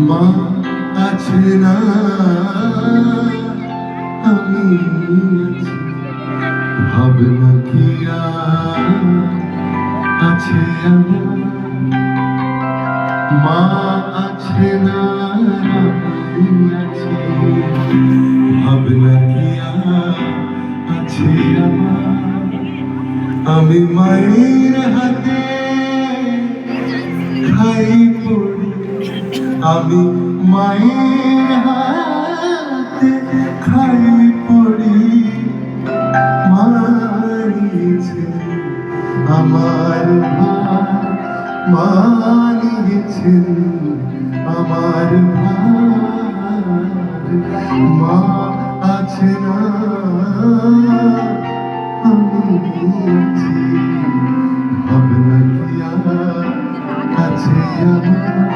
মা আছে না? আমি ভাবনা কি আছে আমার মা আছে না? আমি আছি। ভাবনা কি আছে আমি মায়ের হাতে আমি মায়ের হাতে খাই পড়ি মানিয়েছে আমার ভাই মানিয়েছেন আমার মা আছে না ভাবনা কি আছে আমার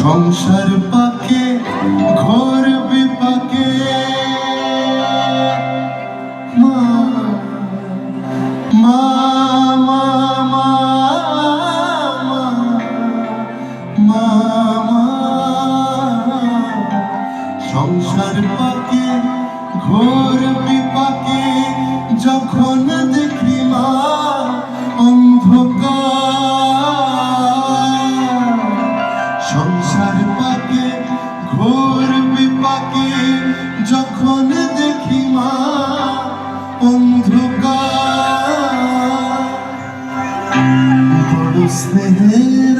সংসার পাকে, ঘর বিপাকে। মা মা মা মা মা সংসার পাকে, ঘোর বিপাকে, যখন দেখি মা অন্ধকার স্নেহের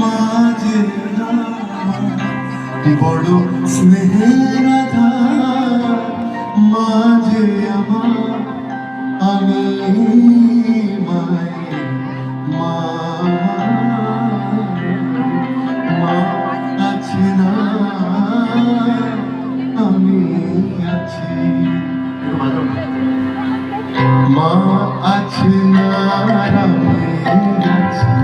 মাঝে বড় স্নেহের মাঝে আমার। আমি মায়ের মা মা আছে না, আমি আছি। মা আছে না আমি আছি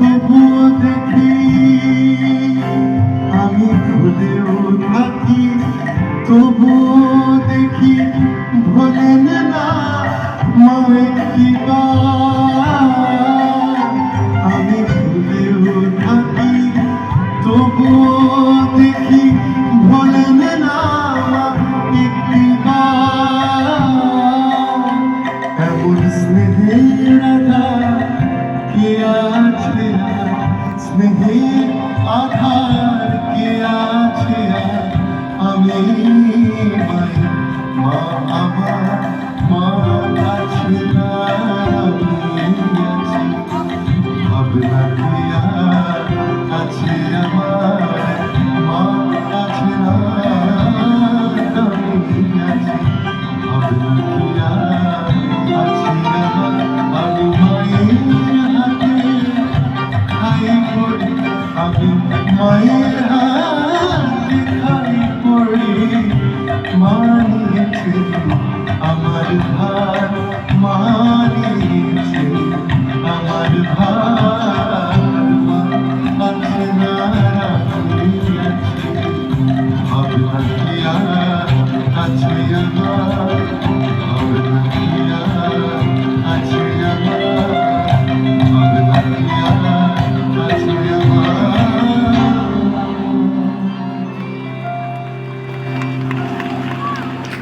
তবুও দেখি, আমি ভুলেও থাকি তবুও দেখি, ভোলেন না মায়ের কি আমি ভুলেও থাকি তবুও দেখি, ভোলেন না এমন স্নেহের আধার কে আছে আর? স্নেহের আধার কে আছে আর? আমি